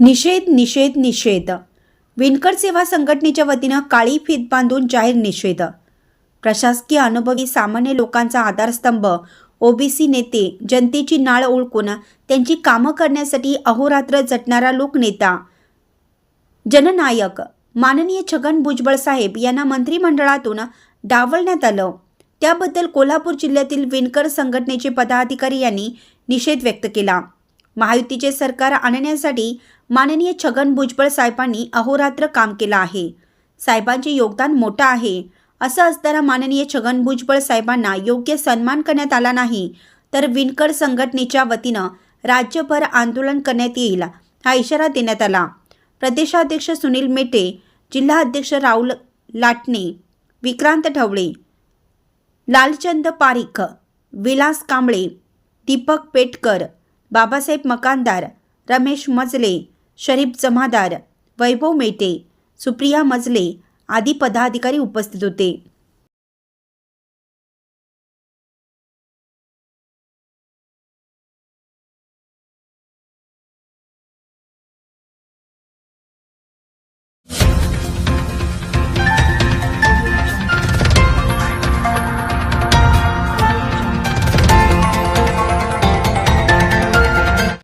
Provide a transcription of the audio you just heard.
निषेध निषेध निषेध. विणकर सेवा संघटनेच्या वतीनं काळी फीत बांधून जाहीर निषेध. प्रशासकीय अनुभवी सामान्य लोकांचा आधारस्तंभ ओबीसी नेते जनतेची नाळ ओळखून त्यांची कामं करण्यासाठी अहोरात्र झटणारा लोकनेता. जननायक माननीय छगन भुजबळ साहेब यांना मंत्रिमंडळातून डावलण्यात आलं. त्याबद्दल कोल्हापूर जिल्ह्यातील विणकर संघटनेचे पदाधिकारी यांनी निषेध व्यक्त केला. महायुतीचे सरकार आणण्यासाठी माननीय छगन भुजबळ साहेबांनी अहोरात्र काम केलं आहे. साहेबांचे योगदान मोठं आहे. असं असताना माननीय छगन भुजबळ साहेबांना योग्य सन्मान करण्यात आला नाही तर विणकर संघटनेच्या वतीनं राज्यभर आंदोलन करण्यात येईल हा इशारा देण्यात आला. प्रदेशाध्यक्ष सुनील मेटे जिल्हा अध्यक्ष राहुल लाटणे विक्रांत ढवळे लालचंद पारिख विलास कांबळे दीपक पेटकर बाबासाहेब मकानदार रमेश मजले शरीफ जमादार वैभव मेटे सुप्रिया मजले आदी पदाधिकारी उपस्थित होते.